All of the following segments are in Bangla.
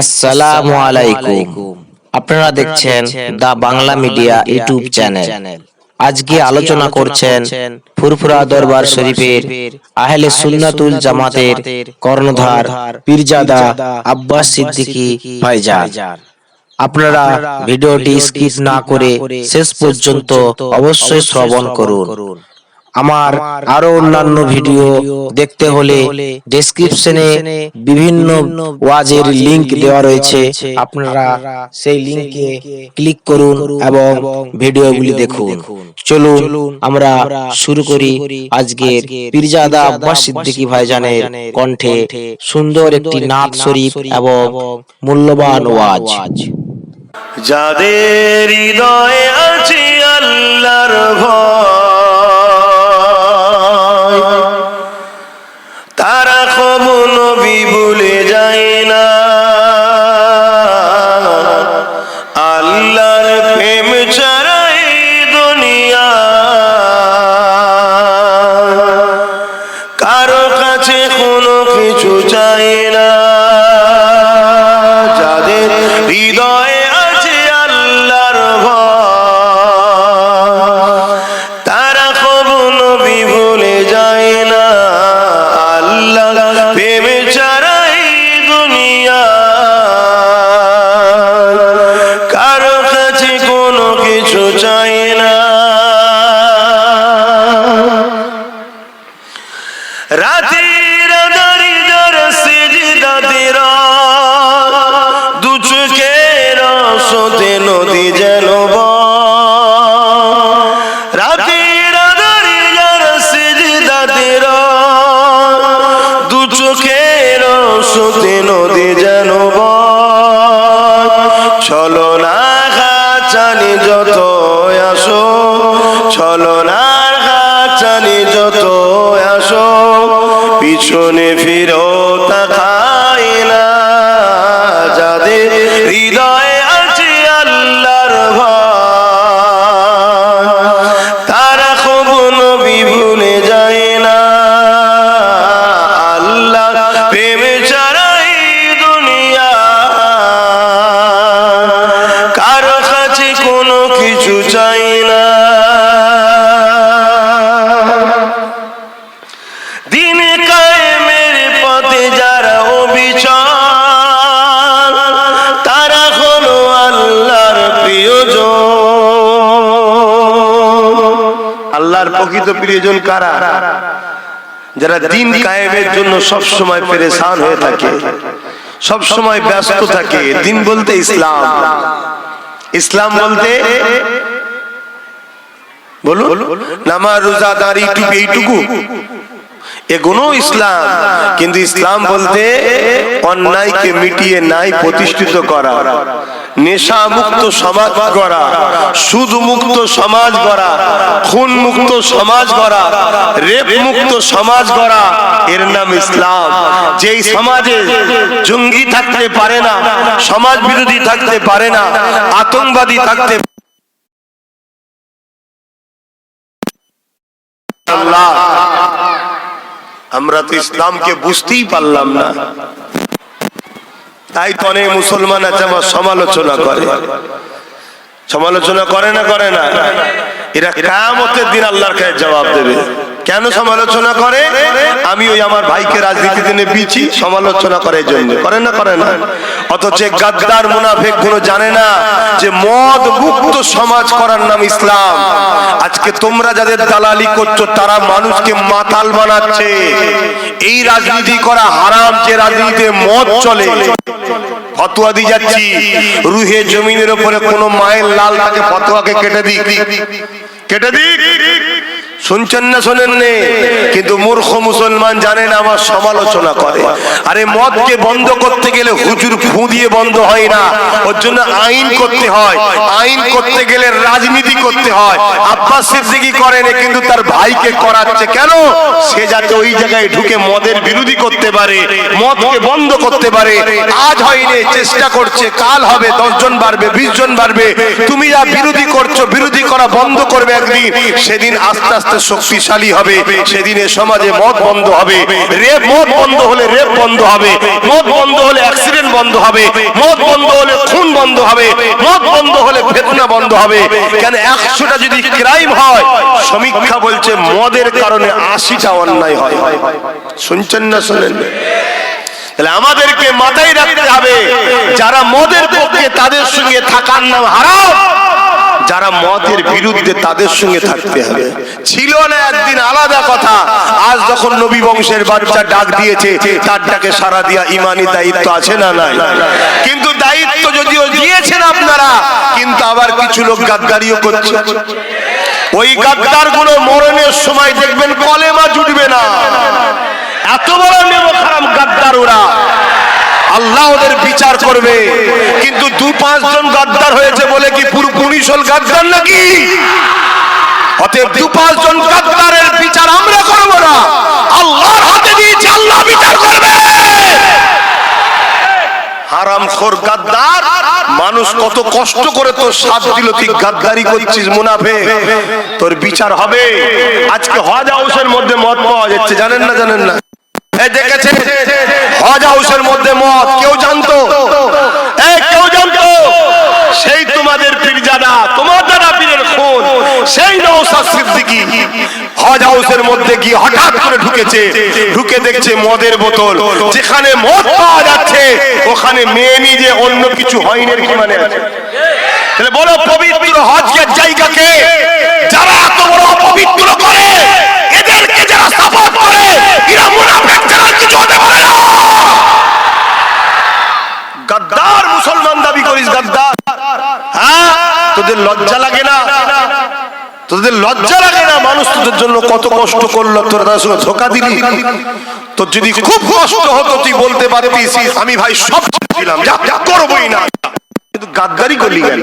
আসসালামু আলাইকুম। আপনারা দেখছেন the Bangla media YouTube channel. আজকে আলোচনা করছেন ফুরফুরা দরবার শরীফের আহলে সুন্নাতুল জামাতের কর্ণধার পীরজাদা আব্বাস সিদ্দিকী ভাইজান। আপনারা ভিডিওটি স্কিপ না করে শেষ পর্যন্ত অবশ্যই শ্রবণ করুন। আমার আরও অন্যান্য ভিডিও দেখতে হলে ডেসক্রিপশনে বিভিন্ন ওয়াজের লিংক দেওয়া রয়েছে। আপনারা সেই লিংকে ক্লিক করুন এবং ভিডিওগুলি দেখুন। চলুন আমরা শুরু করি আজকের পীরজাদা আব্বাস সিদ্দিকী ভাইজানের কণ্ঠে সুন্দর একটি নাথ শরীফ এবং মূল্যবান ওয়াজ। যাদের হৃদয়ে আছে আল্লাহর ভয় নবী ভুলে ya সোতে নদী যেন চলো না চানি যত আসো, চলো না চানি যত আসো, পিছনে ফিরো প্রিয়জন কারা? যারা দিন কায়েমের জন্য সব সময় পেরেশান হয়ে থাকে। সব সময় ব্যস্ত থাকে। দিন বলতে ইসলাম। ইসলাম বলতে বলুন। নামাজ রোজা দাঁড়ি টুপি এইটুকু। এগুলো ইসলাম। কিন্তু ইসলাম বলতে অন্যায়কে মিটিয়ে নাই প্রতিষ্ঠিত করা নেশা মুক্ত সমাজ গড়া সুদ মুক্ত সমাজ গড়া খুন মুক্ত সমাজ গড়া রেপ মুক্ত সমাজ গড়া, এর নাম ইসলাম। যেই সমাজে জঙ্গি থাকতে পারে না, সমাজ বিরোধী থাকতে পারে না, আতঙ্কবাদী থাকতে আল্লাহ আমরা তো ইসলামকে বুঝতেই পারলাম না। তাই তো অনেক মুসলমান আছে আমার সমালোচনা করে। সমালোচনা করে না করে না। এরা কামতের দিন আল্লাহর কাছে জবাব দেবে। কেন সমালোচনা করে? আমি ওই আমার ভাইকে রাজনীতিতে নেপিছি সমালোচনা করে জন্য। করে না করে না? অথচ গাদ্দার মুনাফেকগুলো জানে না যে মদ মুক্ত সমাজ করার নাম ইসলাম। আজকে তোমরা যাদের দালালি করছ, তারা মানুষকে মাতাল বানাচ্ছে। এই রাজনীতি করা হারাম, যে রাজনীতিতে মদ চলে। ফতোয়া দিয়ে যাচ্ছি, রুহে জমিনের উপরে কোনো মায়ের লাল তাকে ফতোয়াকে কেটে দিক। কেটে দিক? শুনছেন না শোনেন নে কিন্তু মূর্খ মুসলমান জানেন আমার সমালোচনা করে। আরে মদকে বন্ধ করতে গেলে হুজুর ফু দিয়ে বন্ধ হয় না। ওর জন্য আইন করতে হয়। আইন করতে গেলে রাজনীতি করতে হয়। আব্বাস সিদ্দিকী করেন কিন্তু তার ভাইকে করাচ্ছে। কেন? সে যাতে ওই জায়গায় ঢুকে মদের বিরোধী করতে পারে, মদকে বন্ধ করতে পারে। আজ হয়নি, চেষ্টা করছে, কাল হবে, দশ জন বাড়বে, বিশ জন বাড়বে। তুমি যা বিরোধী করছ, বিরোধী করা বন্ধ করবে একদিন। সেদিন আস্তে আস্তে আস্তে শক্তিশালী হবে, সেদিনে সমাজে মদ বন্ধ হবে, রেপ, মদ বন্ধ হলে রেপ বন্ধ হবে, মদ বন্ধ হলে অ্যাক্সিডেন্ট বন্ধ হবে, মদ বন্ধ হলে খুন বন্ধ হবে, মদ বন্ধ হলে ফেতনা বন্ধ হবে। কেন একশোটা যদি ক্রাইম হয়, সমীক্ষা বলছে মদের কারণে আশিটা অন্যায় হয়। শুনছেন না শোনেন? তাহলে আমাদেরকে মাথায় রাখতে হবে, যারা মদের পক্ষে তাদের সঙ্গে থাকার নাম হারাম। যারা মদের বিরুদ্ধে তাদের সঙ্গে থাকতে হবে। ছিল না একদিন আলাদা কথা। আজ যখন নবী বংশের বাচ্চা ডাক দিয়েছে, তার ডাকে সারা দিয়া ইমানি দায়িত্ব আছে না নাই? কিন্তু দায়িত্ব যদিও দিয়েছেন আপনারা, কিন্তু আবার কিছু লোক গাদ্দারিও করছে। ওই গাদ্দারগুলো মরণের সময় দেখবেন কলেমা জুটবে না। এত বড় নেব খারাপ গাদ্দার ওরা আল্লাহ ওদের বিচার করবে। কিন্তু দু পাঁচজন গাদ্দার হয়েছে বলে কি পুরো পুলিশ হল গাদ্দার নাকি? অতএব দু পাঁচজন গাদ্দারের বিচার আমরা করব না। আল্লাহর হাতে আল্লাহ বিচার করবে। হারাম খোর গাদ্দার, মানুষ কত কষ্ট করে তোর সাথ দিল, তুই গাদ্দারি করছিস মুনাফে। তোর বিচার হবে। আজকে হজ হাউসের মধ্যে মদ পাওয়া যাচ্ছে, জানেন না জানেন না। দেখেছে? হজ হাউসের মধ্যে মদ, কেউ জানতো? কেউ জানতো? সেই তোমাদের পীরজাদা তোমার দাদা পীরের খুন, সেই নৌসাদ সিদ্দিকী। হজ হাউসের মধ্যে গিয়ে হঠাৎ করে ঢুকেছে, ঢুকে দেখছে মদের বোতল। যেখানে মদ পাওয়া যাচ্ছে, ওখানে মেয়ে নিজে অন্য কিছু হয়নি মানে আছে। তাহলে বলো, পবিত্র হজের জায়গাকে যারা এত বড় অপবিত্র করে এদেরকে যারা সাপোর্ট করে এরা মুনাফিক ছাড়া কিছু হতে পারে না গাদ্দার মুসলমান দাবি করিস হ্যাঁ? তোদের লজ্জা লাগে না? তোদের লজ্জা লাগে না? মানুষ তোদের জন্য কত কষ্ট করল, তোর ধোকা দিলি? তোর যদি খুব কষ্ট হতো, তুই বলতে পারতিস, আমি ভাই সব ছিলাম, যা করবোই না। কিন্তু গাদ্দারি করলি কেন?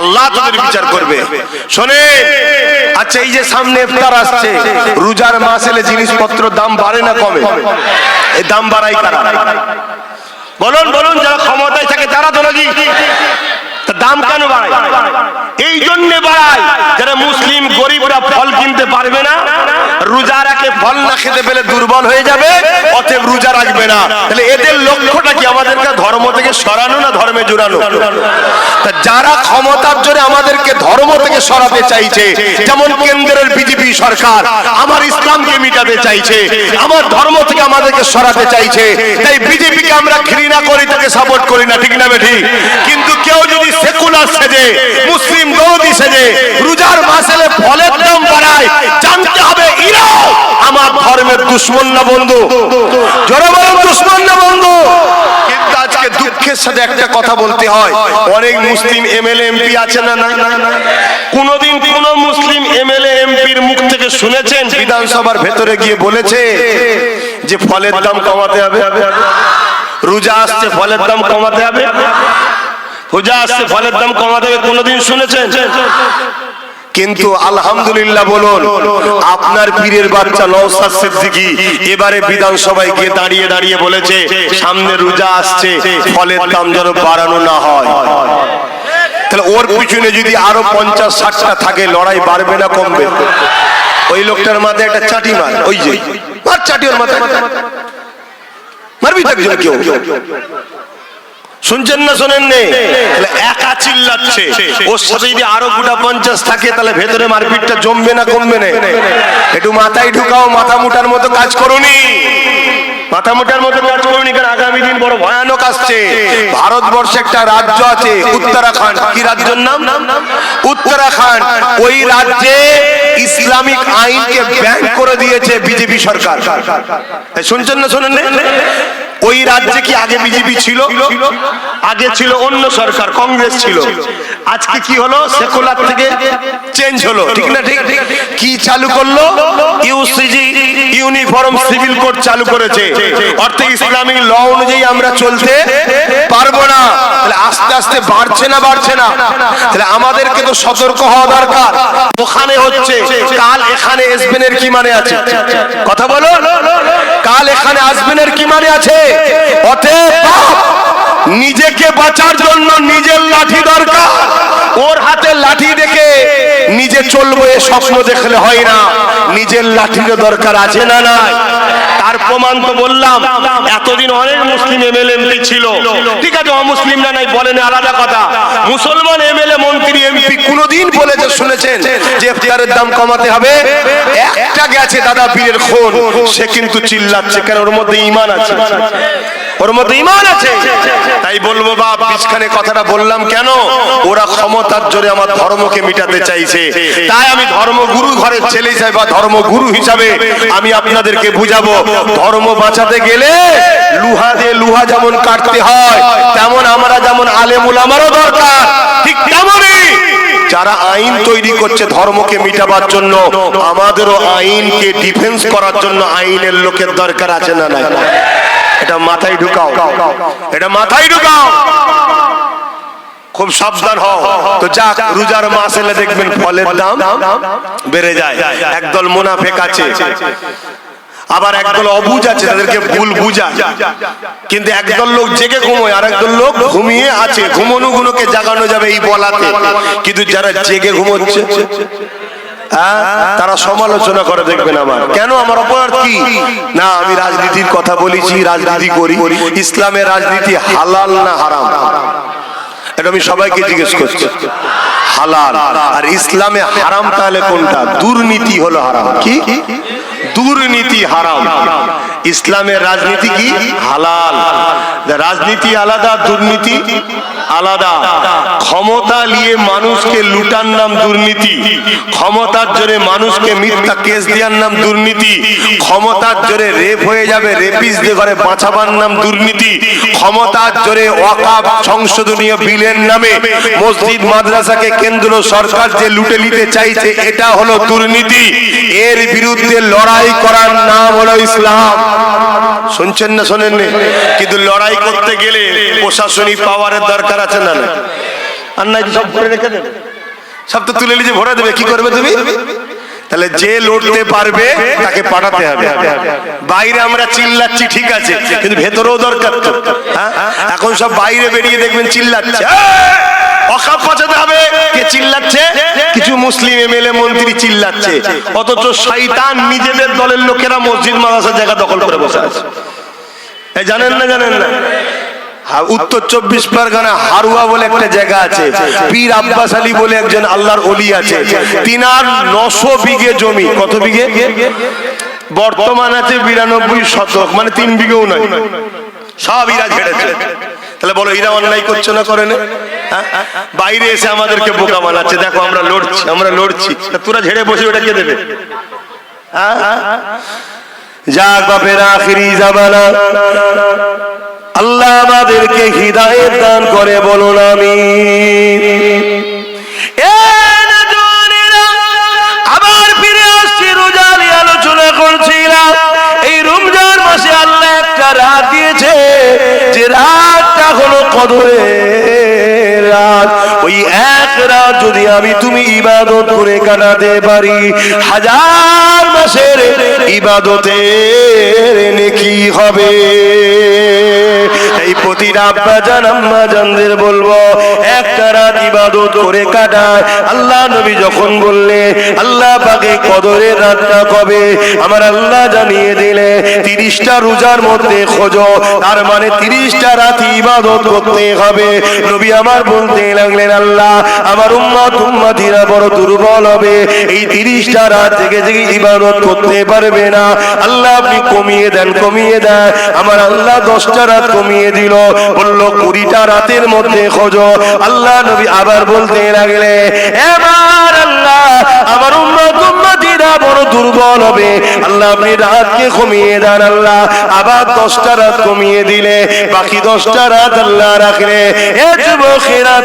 আল্লাহ বিচার করবে। শোনে আচ্ছা এই যে সামনে ইফতার আসছে, রোজার মাস এলে জিনিসপত্র দাম বাড়ে না কমে? এই দাম বাড়াই কারা? বলুন বলুন, যারা ক্ষমতায় থাকে তারা তো নাকি দাম কেন বাড়ায়? এই জন্যে বাড়ায়, যারা মুসলিম গরিবরা ফল কিনতে পারবে না রোজা রাখে, ফল না খেতে পেলে দুর্বল হয়ে যাবে, অতএব রোজা রাখবে না। তাহলে এদের লক্ষ্যটা কি? আমাদেরকে ধর্ম থেকে সরানো না ধর্মে জোরানো? তা যারা ক্ষমতার জোরে আমাদেরকে ধর্ম থেকে সরাতে চাইছে, যেমন কেন্দ্রের বিজেপি সরকার, আমার ইসলামকে মিটাতে চাইছে, আমার ধর্ম থেকে আমাদেরকে সরাতে চাইছে, তাই বিজেপিকে আমরা ঘৃণা করি, তাকে সাপোর্ট করি না, ঠিক না বেঠি? কিন্তু কেউ যদি সেকুলার সেজে, মুসলিম দৌদি সেজে, রোজার মাসেলে ফলের দাম বাড়ায় জানতে হবে ইরাও আমার ধর্মের দুশ্মন না বন্ধু। জোরে বলুন দুশ্মন না বন্ধু। কিন্তু আজকে দুঃখের সাথে একটা কথা বলতে হয়। অনেক মুসলিম এমএলএ এমপি আছে না না? কোনদিন কোন মুসলিম এমএলএ এমপির মুখ থেকে শুনেছেন? বিধানসভার ভেতরে গিয়ে বলেছে যে ফলের দাম কমাতে হবে। রোজা আসছে ফলের দাম কমাতে হবে। রোজা আসছে ফলের দাম কমাতে হবে। কোনদিন শুনেছেন? কিন্তু আলহামদুলিল্লাহ বলুন, আপনার পীরের বাচ্চা নওসাদ সিদ্দিকী এবারে বিধানসভায় গিয়ে দাঁড়িয়ে দাঁড়িয়ে বলেছে, সামনে রোজা আসছে, ফলের দাম যেন বাড়ানো না হয়। তাহলে ওর পিছনে যদি আরও পঞ্চাশ, ষাটটা থাকে, লড়াই বাড়বে না কমবে? ওই লোকটার মাথায় একটা চাটি মার, ওই যে। চাটি ওর মাথায়। মারবি যেন কেউ। শুনছেন না শোনেন নে একা চিল্লাচ্ছে। ওর সাথে যদি আরও গোটা পঞ্চাশ থাকে, তাহলে ভেতরে মারপিটটা জমবে না, কমবে না? একটু মাথায় ঢুকাও, মাথা মুটার মতো কাজ করুনি। মাথা মুটার মতো কাজ করুনি, কারণ আগামী দিন বড় ভয়ানক আসছে। ভারতবর্ষে একটা রাজ্য আছে, উত্তরাখণ্ড। কি রাজ্যের নাম? উত্তরাখণ্ড। ওই রাজ্যে ইসলামিক আইনকে ব্যান করে দিয়েছে বিজেপি সরকার। শুনছেন না শোনেন? ওই রাজ্যে কি আগে বিজেপি ছিল? আগে ছিল অন্য সরকার কংগ্রেস ছিল। আজকে কি হলো? সেকুলার থেকে চেঞ্জ হলো। ঠিক না ঠিক? কি চালু করল? ইউসিজি ইউনিফর্ম সিভিল কোড চালু করেছে। অর্থাৎ ইসলামিক ল অনুযায়ী আমরা চলতে পারব না। তাহলে আস্তে আস্তে বাড়ছে না বাড়ছে না? তাহলে আমাদেরকে তো সতর্ক হওয়া দরকার। ওখানে হচ্ছে, কাল এখানে আসবেনের কি মানে আছে? কথা বলো। কাল এখানে আসবেনের কি মানে আছে? অতএব নিজেকে বাঁচার জন্য নিজের লাঠি দরকার। ওর হাতে লাঠি দেখে নিজে চলবো এ স্বপ্ন দেখলে হয় না। নিজের লাঠিরও দরকার আছে না নাই? তার প্রমাণ তো বললাম, এতদিন অনেক মুসলিম এম এমএলএ এমপি ছিল। ঠিক আছে, অমুসলিমরা নাই বলেন আলাদা কথা। মুসলমান এম এল এমএলএ, মন্ত্রী, এমপি কোনোদিন বলেছে, শুনেছেন যে এফটিআরের দাম কমাতে হবে? একটা গেছে দাদা পীরের খুন সে কিন্তু চিল্লাচ্ছে, কারণ ওর মধ্যে ইমান আছে। ওর মধ্যে ইমান আছে। তাই বলব বাপ বিছখানে কথাটা বললাম কেন? ওরা ক্ষমতার জোরে আমার ধর্মকে মিটাতে চাইছে। তাই আমি ধর্মগুরু ঘরের ছেলে হিসাবে বা ধর্মগুরু হিসাবে আমি আপনাদেরকে বুঝাবো ধর্ম বাঁচাতে গেলে লুহা দিয়ে লুহা যেমন কাটতে হয় তেমন আমরা যেমন আলেমুল আমারও দরকার। ঠিক তেমনই যারা আইন তৈরি করছে ধর্মকে মিটাবার জন্য আমাদেরও আইনকে ডিফেন্স করার জন্য আইনের লোকের দরকার আছে না নাই? এটা মাথায় ঢুকাও। এটা মাথায় ঢুকাও। খুব সাবধান হও। তো যাক, রোজার মাস এলে দেখবেন ফলের দাম বেড়ে যায়। একদল মুনাফেক আছে। আবার একদল অবুজ আছে তাদেরকে ভুল বুঝায়। কিন্তু একদল লোক জেগে ঘুমোয় আর একদল লোক ঘুমিয়ে আছে। ঘুমনো গুলোকে জাগানো যাবে এই বলাতে। কিন্তু যারা জেগে ঘুমোচ্ছে? তারা সমালোচনা করে, দেখবেন আমার। কেন? আমার অপরাধ কি? না, আমি রাজনীতির কথা বলেছি, রাজনীতি করি। ইসলামের রাজনীতি হালাল না হারাম? এটা আমি সবাইকে জিজ্ঞেস করছি। হালাল। আর ইসলামে হারাম তাহলে কোনটা? দুর্নীতি হলো হারাম। কি? দুর্নীতি হারাম। ইসলামের রাজনীতি কি? হালাল। রাজনীতি আলাদা, দুর্নীতি আলাদা। ক্ষমতা নিয়ে মানুষকে লুটার নাম দুর্নীতি। ক্ষমতার জোরে মানুষকে মিথ্যা কেস দেওয়ার নাম দুর্নীতি। ক্ষমতার জোরে রেপ হয়ে যাবে রেপিসদের ঘরে বাঁচাবার নাম দুর্নীতি। ক্ষমতার জোরে ওয়াকাব সংশোধনীয় বিলের নামে মসজিদ মাদ্রাসাকে কেন্দ্র সরকার যে লুটে নিতে চাইছে, এটা হলো দুর্নীতি। এর বিরুদ্ধে লড়াই করার নাম হলো ইসলাম। শুনছেন না শোনেননি? কিন্তু লড়াই করতে গেলে প্রশাসনিক পাওয়ারের দরকার আছে না? আর নাই সব ভরে রেখে দেবে সব তো তুলে নিয়ে ভরে দেবে, কি করবে তুমি? তাহলে যে লড়তে পারবে, তাকে পাঠাতে হবে। বাইরে আমরা চিল্লাচ্ছি, ঠিক আছে, কিন্তু ভেতরেও দরকার তো। হ্যাঁ? এখন সব বাইরে বেরিয়ে দেখবেন চিল্লাচ্ছে। কিছু মুসলিম এমএলএ মন্ত্রী চিল্লাচ্ছে। অথচ শয়তান নিজেদের দলের লোকেরা মসজিদ, মাদ্রাসার জায়গা দখল করে বসে আছে। জানেন না জানেন না? উত্তর চব্বিশ পরগনা হারুয়া বলে একটা জায়গা আছে। পীর আব্বাস আলী বলে একজন আল্লাহর অলি আছে। তিনার নশো বিঘে জমি। কত বিঘে? বর্তমান আছে বিরানব্বই শতক। মানে তিন বিঘেও নয়। সব ইরা ঝেড়েছে তাহলে বলো ইরা অন্যায় করছে না করে না? হ্যাঁ? বাইরে এসে আমাদেরকে বোকা বানাচ্ছে। দেখো আমরা লড়ছি আমরা লড়ছি। তোরা ঝেড়ে বসে ওটা কে দেবে? হ্যাঁ? যাক বাপের আখিরি জামানা। আল্লাহ আমাদেরকে হৃদায়ত দান করে বলুন আমি আবার ফিরে আসছি রোজালি আলোচনা করছিলাম। এই রমজান মাসে আল্লাহ একটা রাত দিয়েছে, যে রাতটা হলো কদরের রাত। ওই এক রাত যদি আমি তুমি ইবাদত করে কাটাতে পারি, হাজার মাসের ইবাদতের নেকি হবে। এই প্রতিটা বলব, একটা রাত ইবাদত করে কাটায়। আল্লাহ নবী যখন বললে, আল্লাহ পাকে রাতটা কবে? আমার আল্লাহ জানিয়ে দিলে, তিরিশটা রোজার মধ্যে খোঁজো, তার মানে তিরিশটা রাত ইবাদত করতে হবে। নবী আমার বলতে লাগলেন, আল্লাহ, আমার উম্মত উম্মতিরা বড় দুর্বল হবে। এই তিরিশটা রাত থেকে থেকে ইবাদত করতে পারবে না। আল্লাহ আপনি কমিয়ে দেন কমিয়ে দেন। আমার আল্লাহ দশটা রাত কমিয়ে দিল। বলল, কুড়িটা রাতের মধ্যে খোঁজো। আল্লাহ নবী আবার বলতে লাগলে, এবার আল্লাহ আমার বড় দুর্বল হবে। আল্লাহ আপনি রাতকে কমিয়ে দেন, আল্লাহ আবার দশটা রাত কমিয়ে দিলে। বাকি দশটা রাত আল্লাহ রাখলে।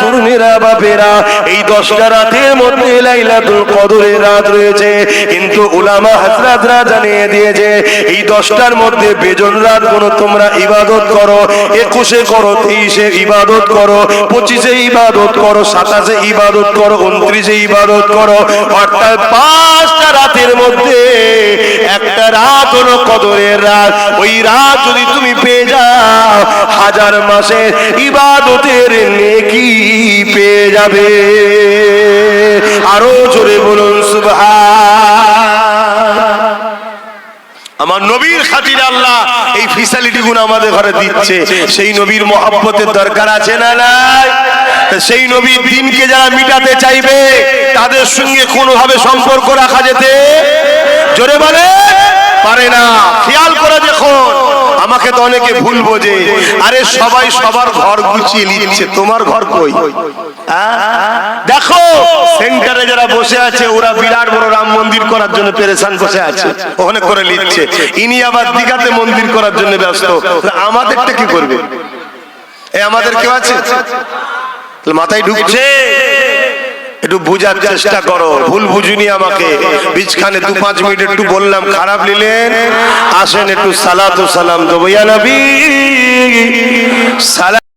তরুণেরা, বাপেরা, এই দশটা রাতের মধ্যে লাইলাতুল কদরের রাত রয়েছে। কিন্তু উলামা হাজরাতরা জানিয়ে দিয়েছে, এই দশটার মধ্যে বেজন রাত কোনো তোমরা ইবাদত করো, একুশে করো তেইশে ইবাদত করো, পঁচিশে ইবাদত করো, সাতাশে ইবাদত করো, উনত্রিশে ইবাদত করো, অর্থাৎ পাঁচটা রাতের মধ্যে একটা রাত হলো কদরের রাত। ওই রাত যদি তুমি পেয়ে যাও, হাজার মাসের ইবাদতের নেকি পেয়ে যাবে। এই গুণ আমাদের ঘরে দিচ্ছে। সেই নবীর মহাব্বতের দরকার আছে না নাই? সেই নবীর দিনকে যারা মিটাতে চাইবে, তাদের সঙ্গে কোনোভাবে সম্পর্ক রাখা যেতে জোরে বলে? পারে না। খেয়াল করে দেখুন। আমাকে তো অনেকে ভুল বোঝে। আরে সবাই সবার ঘর গুছিয়ে নিচ্ছে। তোমার ঘর কই? দেখো সেন্টারে যারা বসে আছে ওরা বিরাট বড় রাম মন্দির করার জন্য পেরেশান বসে আছে। ওখানে করে নিচ্ছে। ইনি আবার দিঘাতে মন্দির করার জন্য ব্যস্ত। আমাদেরটা কি করবে? এ আমাদের কেউ আছে? মাথায় ঢুকছে? একটু বোঝার চেষ্টা করো, ভুল বুঝুনি আমাকে। বিছখানে দু পাঁচ মিনিট একটু বললাম, খারাপ নিলেন? আসেন একটু সালাত সালাম দেবো। ইয়া নবী সালাম